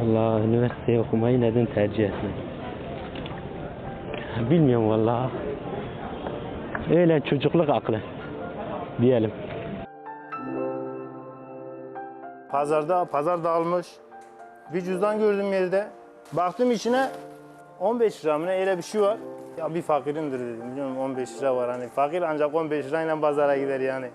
Valla üniversite okumayı neden tercih etmedim? Bilmiyorum valla. Öyle çocukluk aklı diyelim. Pazarda, pazar dağılmış. Bir cüzdan gördüm yerde. Baktım içine 15 lira mı ne öyle bir şey var. Ya bir fakirindir dedim. Biliyorum 15 lira var hani. Fakir ancak 15 lirayla pazara gider yani.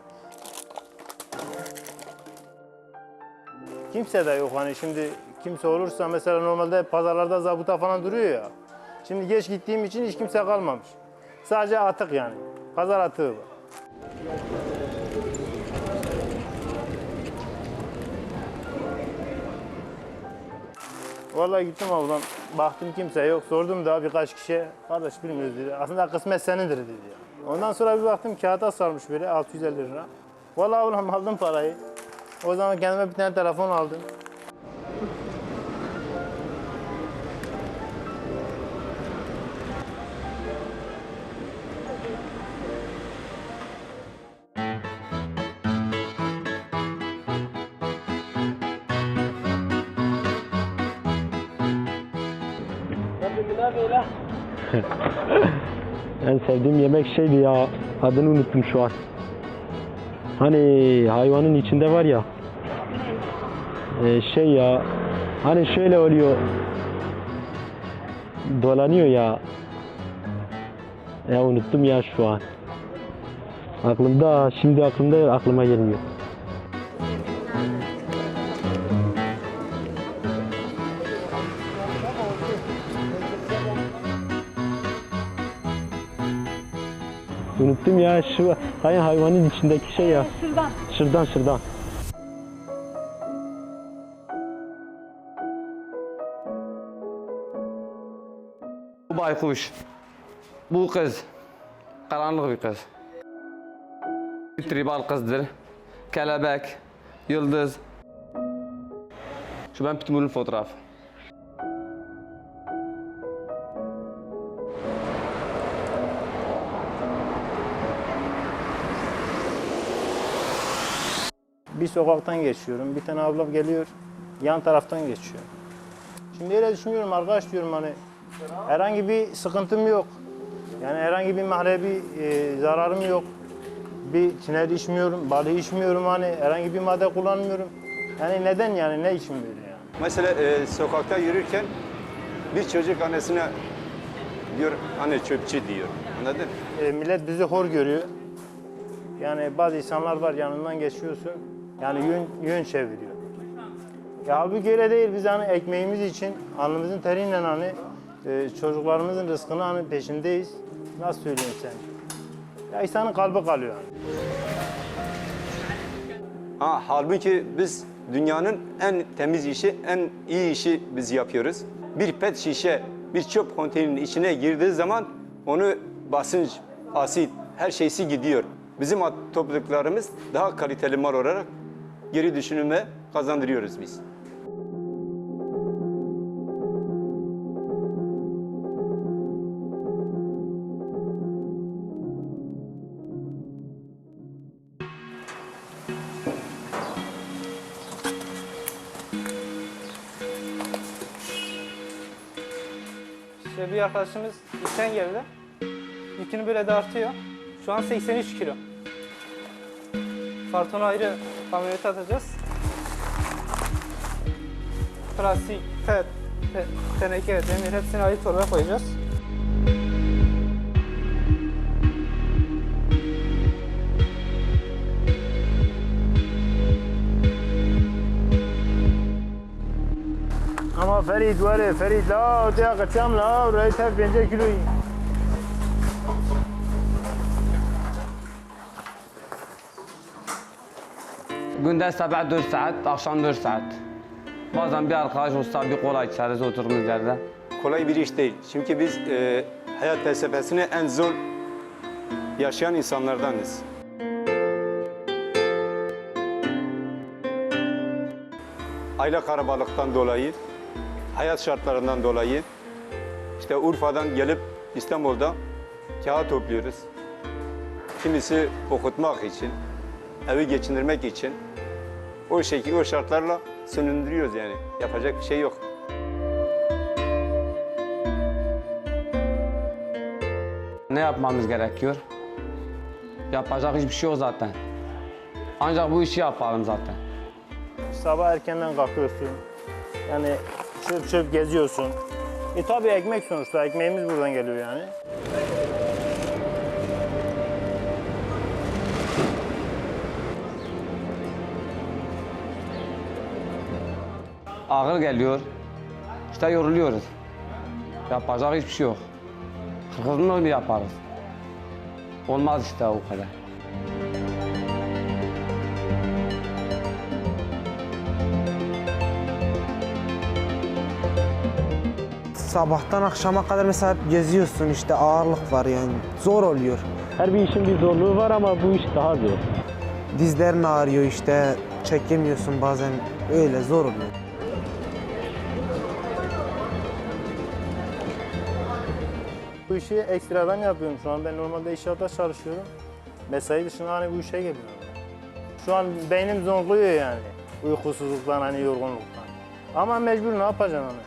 Kimse de yok hani şimdi kimse olursa mesela normalde pazarlarda zabıta falan duruyor ya. Şimdi geç gittiğim için hiç kimse kalmamış. Sadece atık yani. Pazar atığı var. Vallahi gittim avlan. Baktım kimse yok. Sordum daha birkaç kişiye. Kardeş bilmiyoruz dedi. Aslında kısmet senindir dedi ya. Ondan sonra bir baktım kağıda sarmış böyle 650 lira. Vallahi ulan aldım parayı. O zaman kendime bir tane telefon aldım. En sevdiğim yemek şeydi ya. Adını unuttum şu an. Hani hayvanın içinde var ya. e, şey ya. Hani şöyle oluyor. Dolanıyor ya. Ya unuttum ya şu an. Aklımda, şimdi aklımda aklıma gelmiyor. Unuttum ya şu hani hayvanın içindeki şey ya. Şuradan. Şırdan şırdan. Bu baykuş. Bu kız. Karanlık bir kız. Tribal kızdır. Kelebek, yıldız. Şu ben Pitbull'un fotoğrafı. Bir sokaktan geçiyorum. Bir tane ablam geliyor. Yan taraftan geçiyor. Şimdi öyle düşünüyorum arkadaş diyorum hani herhangi bir sıkıntım yok. Yani herhangi bir mahremi e, zararım yok. Bir tiner içmiyorum, balı içmiyorum hani herhangi bir madde kullanmıyorum. Yani neden yani ne için böyle yani? Mesela e, sokakta yürürken bir çocuk annesine diyor anne çöpçü diyor. Anladın? E, millet bizi hor görüyor. Yani bazı insanlar var yanından geçiyorsun. Yani yön, yön çeviriyor. Ya halbuki öyle değil. Biz hani ekmeğimiz için alnımızın teriyle hani e, çocuklarımızın rızkını hani peşindeyiz. Nasıl söyleyeyim sen? Ya insanın kalbi kalıyor yani. Ha, halbuki biz dünyanın en temiz işi, en iyi işi biz yapıyoruz. Bir pet şişe, bir çöp konteynerinin içine girdiği zaman onu basınç, asit, her şeysi gidiyor. Bizim topladıklarımız daha kaliteli mal olarak geri düşünüme kazandırıyoruz biz. İşte bir arkadaşımız işten geldi. Yükünü böyle de artıyor. Şu an 83 kilo. Kartonu ayrı გამევეთათეს ფრასი თენეკე დემირეცინ აი თორე ყოიჟას اما فريد وري فريد لا تيا قتام لا رايتها بينجا كيلوين Günde sabah 4 saat, akşam 4 saat. Bazen bir arkadaş olsa bir kola içeriz oturduğumuz yerde. Kolay bir iş değil. Çünkü biz e, hayat felsefesini en zor yaşayan insanlardanız. Aile karabalıktan dolayı, hayat şartlarından dolayı işte Urfa'dan gelip İstanbul'da kağıt topluyoruz. Kimisi okutmak için, evi geçindirmek için o şekil, o şartlarla sönündürüyoruz yani. Yapacak bir şey yok. Ne yapmamız gerekiyor? Yapacak hiçbir şey yok zaten. Ancak bu işi yapalım zaten. Sabah erkenden kalkıyorsun. Yani çöp çöp geziyorsun. E tabi ekmek sonuçta. Ekmeğimiz buradan geliyor yani. Ağır geliyor. İşte yoruluyoruz. Yapacak hiçbir şey yok. Kırkızını öyle yaparız. Olmaz işte o kadar. Sabahtan akşama kadar mesela geziyorsun işte ağırlık var yani zor oluyor. Her bir işin bir zorluğu var ama bu iş daha zor. Dizlerin ağrıyor işte çekemiyorsun bazen öyle zor oluyor. Bu işi ekstradan yapıyorum şu an. Ben normalde inşaatta çalışıyorum. Mesai dışında hani bu işe geliyorum. Şu an beynim zonkluyor yani. Uykusuzluktan hani yorgunluktan. Ama mecbur ne yapacaksın hani?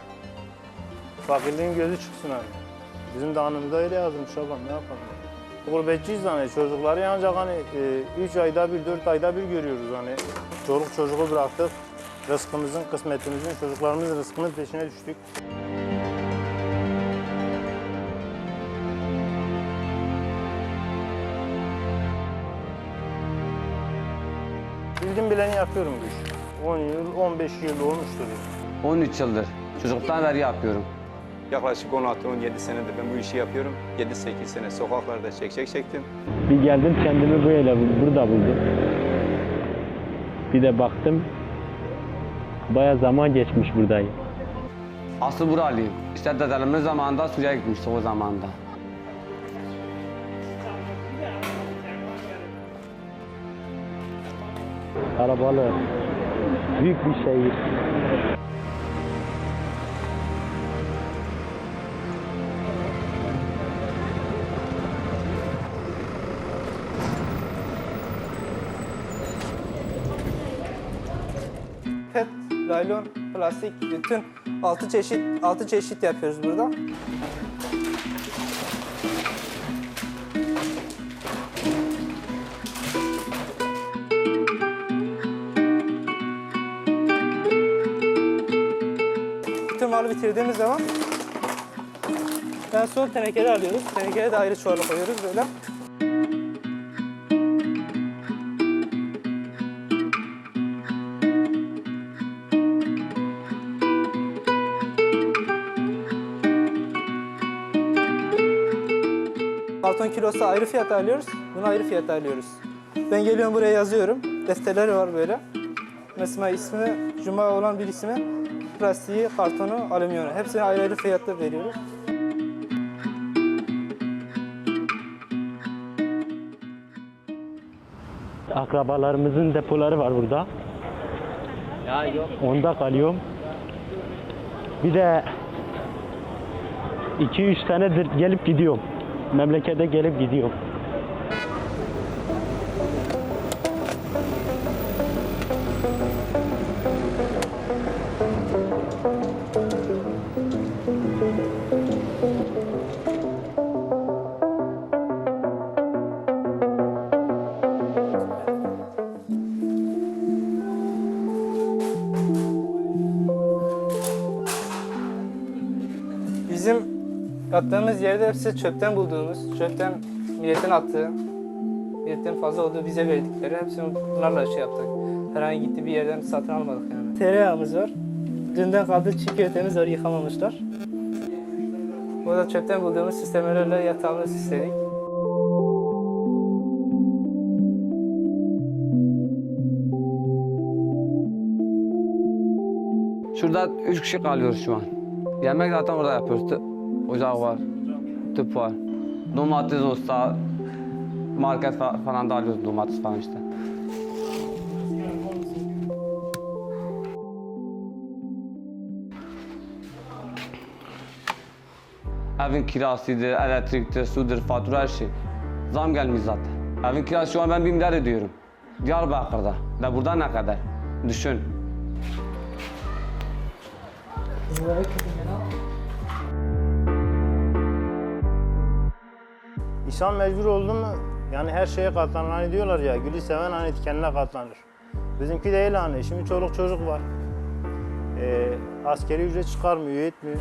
Fakirliğin gözü çıksın hani. Bizim de anımızda öyle yazılmış ablam ne yapalım. Gurbetçiyiz hani çocukları ancak hani 3 ayda bir, 4 ayda bir görüyoruz hani. Çoluk çocuğu bıraktık. Rızkımızın, kısmetimizin, çocuklarımızın rızkının peşine düştük. Yapıyorum bu işi. 10 yıl, 15 yıl olmuştur. yani. 13 yıldır. Çocukluktan beri yapıyorum. Yaklaşık 16-17 senedir ben bu işi yapıyorum. 7-8 sene sokaklarda çek çek çektim. Bir geldim kendimi böyle burada buldum. Bir de baktım baya zaman geçmiş buradayım. Aslı buralıyım. İşte dedelerimiz zamanında Suriye'ye gitmiştik o zamanda. Arabalı. Büyük bir şehir. PET, laylon, plastik, bütün altı çeşit altı çeşit yapıyoruz burada. Bitirdiğimiz zaman ben son tenekede alıyoruz. Tenekede de ayrı çuvala koyuyoruz böyle. Karton kilosu ayrı fiyat alıyoruz. Bunu ayrı fiyat alıyoruz. Ben geliyorum buraya yazıyorum. Defterleri var böyle. Mesela ismi Cuma olan bir ismi plastiği, kartonu, alüminyonu. Hepsine ayrı ayrı fiyatlar veriyoruz. Akrabalarımızın depoları var burada. Onda kalıyorum. Bir de 2-3 senedir gelip gidiyorum. Memlekete gelip gidiyorum. Yattığımız yerde hepsi çöpten bulduğumuz, çöpten milletin attığı, milletin fazla olduğu bize verdikleri hepsini bunlarla şey yaptık. Herhangi gitti bir yerden satın almadık yani. Tereyağımız var. Dünden kaldı çiğ köftemiz var yıkamamışlar. Bu da çöpten bulduğumuz sistemlerle yatağımızı istedik. Şurada 3 kişi kalıyoruz şu an. Yemek zaten orada yapıyoruz. Ocak var, tüp var. Domates olsa market fa- falan da alıyoruz domates falan işte. Evin kirasıydı, elektrikti, sudur, fatura her şey. Zam gelmiş zaten. Evin kirası şu an ben bir milyar ediyorum. Diyarbakır'da. Da burada ne kadar? Düşün. İnsan mecbur oldu mu yani her şeye katlanır. Hani diyorlar ya gülü seven hani dikenine katlanır. Bizimki değil hani. Şimdi çoluk çocuk var. Ee, askeri ücret çıkarmıyor, yetmiyor.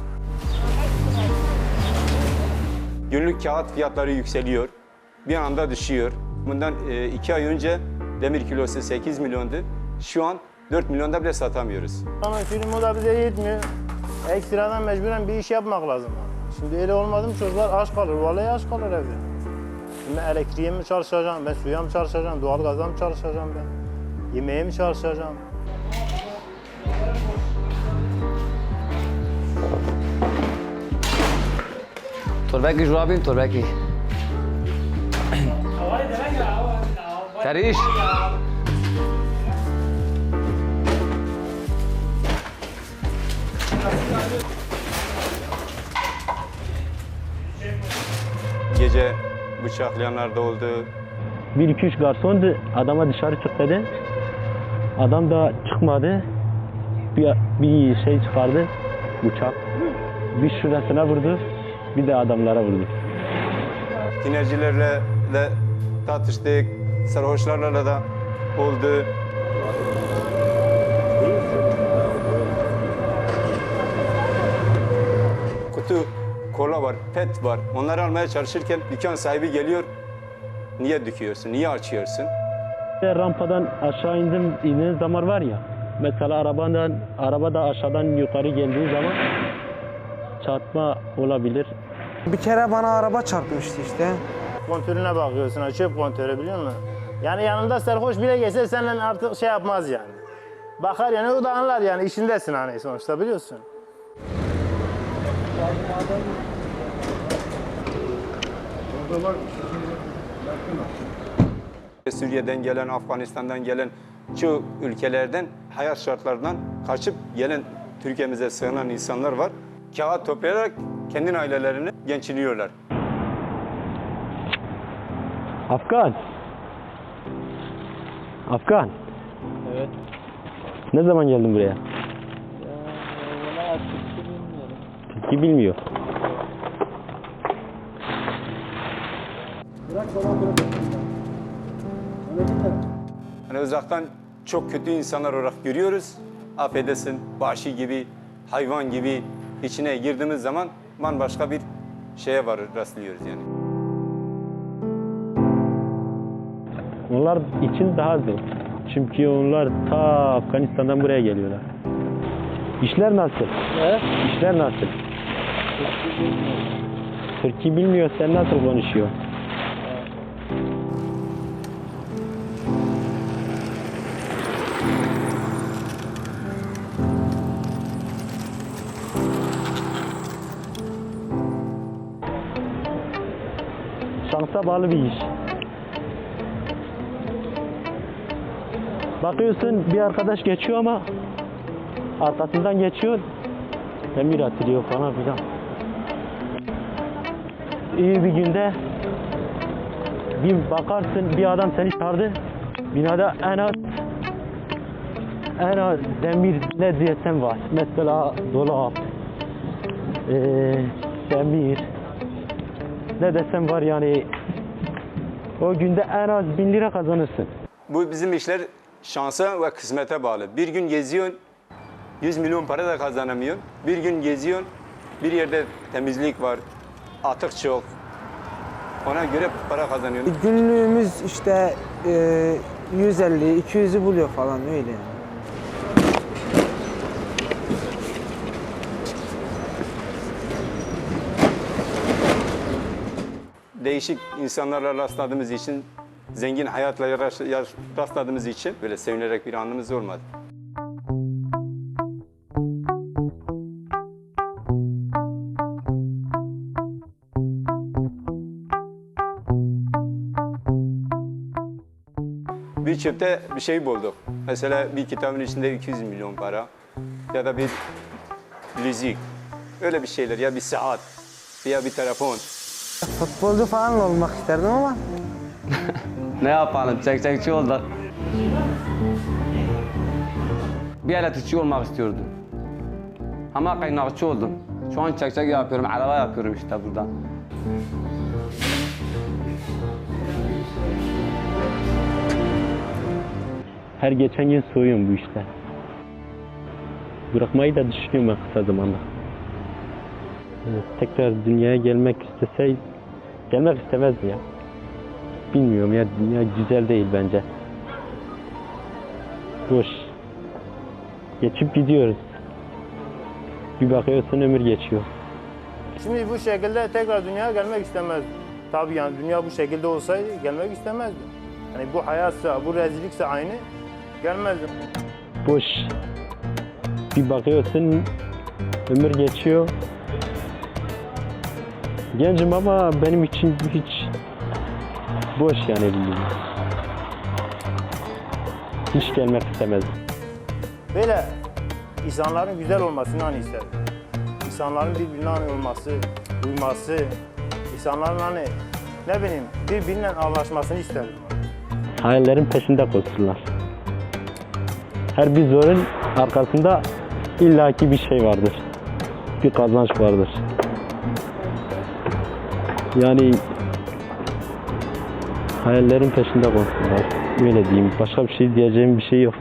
Günlük kağıt fiyatları yükseliyor. Bir anda düşüyor. Bundan e, iki ay önce demir kilosu 8 milyondu. Şu an 4 milyonda bile satamıyoruz. Ama film o da bize yetmiyor. Ekstradan mecburen bir iş yapmak lazım. Şimdi öyle olmadı mı çocuklar aç kalır. Vallahi aç kalır evde. Şimdi ben elektriğe mi çalışacağım, ben suya mı çalışacağım, doğalgaza mı çalışacağım ben? Yemeğe mi çalışacağım? تربکی جواب این تربکی کریش Gece bıçaklayanlar da oldu. Bir iki üç garsondu. Adama dışarı çık dedi. Adam da çıkmadı. Bir, bir şey çıkardı. Bıçak. Bir şurasına vurdu. Bir de adamlara vurdu. Tinercilerle de tartıştık. Sarhoşlarla da oldu. Kutu kola var, pet var. Onları almaya çalışırken dükkan sahibi geliyor. Niye döküyorsun, niye açıyorsun? Ve Rampadan aşağı indim, indiğin zaman var ya. Mesela arabadan, araba da aşağıdan yukarı geldiği zaman çarpma olabilir. Bir kere bana araba çarpmıştı işte. Kontörüne bakıyorsun, çöp kontörü biliyor musun? Yani yanında serhoş bile gelse seninle artık şey yapmaz yani. Bakar yani o da anlar yani işindesin hani sonuçta biliyorsun. Suriye'den gelen, Afganistan'dan gelen çoğu ülkelerden hayat şartlarından kaçıp gelen Türkiye'mize sığınan insanlar var. Kağıt toplayarak kendi ailelerini gençliyorlar. Afgan. Afgan. Evet. Ne zaman geldin buraya? Ya, Türkçe bilmiyor. Hani uzaktan çok kötü insanlar olarak görüyoruz. Affedesin, vahşi gibi, hayvan gibi içine girdiğimiz zaman bambaşka bir şeye varır, rastlıyoruz yani. Onlar için daha zor. Çünkü onlar ta Afganistan'dan buraya geliyorlar. İşler nasıl? Evet. İşler nasıl? Türkçe bilmiyor, sen nasıl konuşuyor? Şansa bağlı bir iş. Bakıyorsun bir arkadaş geçiyor ama arkasından geçiyor. Emir atılıyor falan filan. İyi bir günde bir bakarsın bir adam seni çağırdı. Binada en az en az demir ne diyesem var. Mesela dolap, eee demir ne desem var yani o günde en az bin lira kazanırsın. Bu bizim işler şansa ve kısmete bağlı. Bir gün geziyorsun, 100 milyon para da kazanamıyorsun. Bir gün geziyorsun, bir yerde temizlik var, atık çok. Ona göre para kazanıyorsun. Günlüğümüz işte e, 150 200'ü buluyor falan öyle yani. Değişik insanlarla rastladığımız için, zengin hayatla rastladığımız için böyle sevinerek bir anımız olmadı. Bir çöpte bir şey bulduk. Mesela bir kitabın içinde 200 milyon para ya da bir müzik. Öyle bir şeyler ya bir saat veya bir telefon. Futbolcu falan olmak isterdim ama. ne yapalım? Çekçekçi olduk. Bir elektrikçi olmak istiyordum. Ama kaynakçı oldum. Şu an çekçek yapıyorum, araba yapıyorum işte burada. Her geçen gün soğuyorum bu işte. Bırakmayı da düşünüyorum ben kısa zamanda. Ee, tekrar dünyaya gelmek isteseydim gelmek istemezdi ya. Bilmiyorum ya dünya güzel değil bence. Boş. Geçip gidiyoruz. Bir bakıyorsun ömür geçiyor. Şimdi bu şekilde tekrar dünyaya gelmek istemezdim. Tabii yani dünya bu şekilde olsaydı gelmek istemezdim. Hani bu hayatsa, bu rezillikse aynı gelmezdim. boş. Bir bakıyorsun ömür geçiyor. Gencim ama benim için hiç boş yani bildiğin. Hiç gelmek istemezdim. Böyle insanların güzel olmasını hani isterdim. İnsanların birbirine hani olması, uyması, insanların hani ne bileyim birbiriyle anlaşmasını isterdim. Hayallerin peşinde koşsunlar. Her bir zorun arkasında illaki bir şey vardır. Bir kazanç vardır. Yani hayallerin peşinde koşsunlar. Öyle diyeyim. Başka bir şey diyeceğim bir şey yok.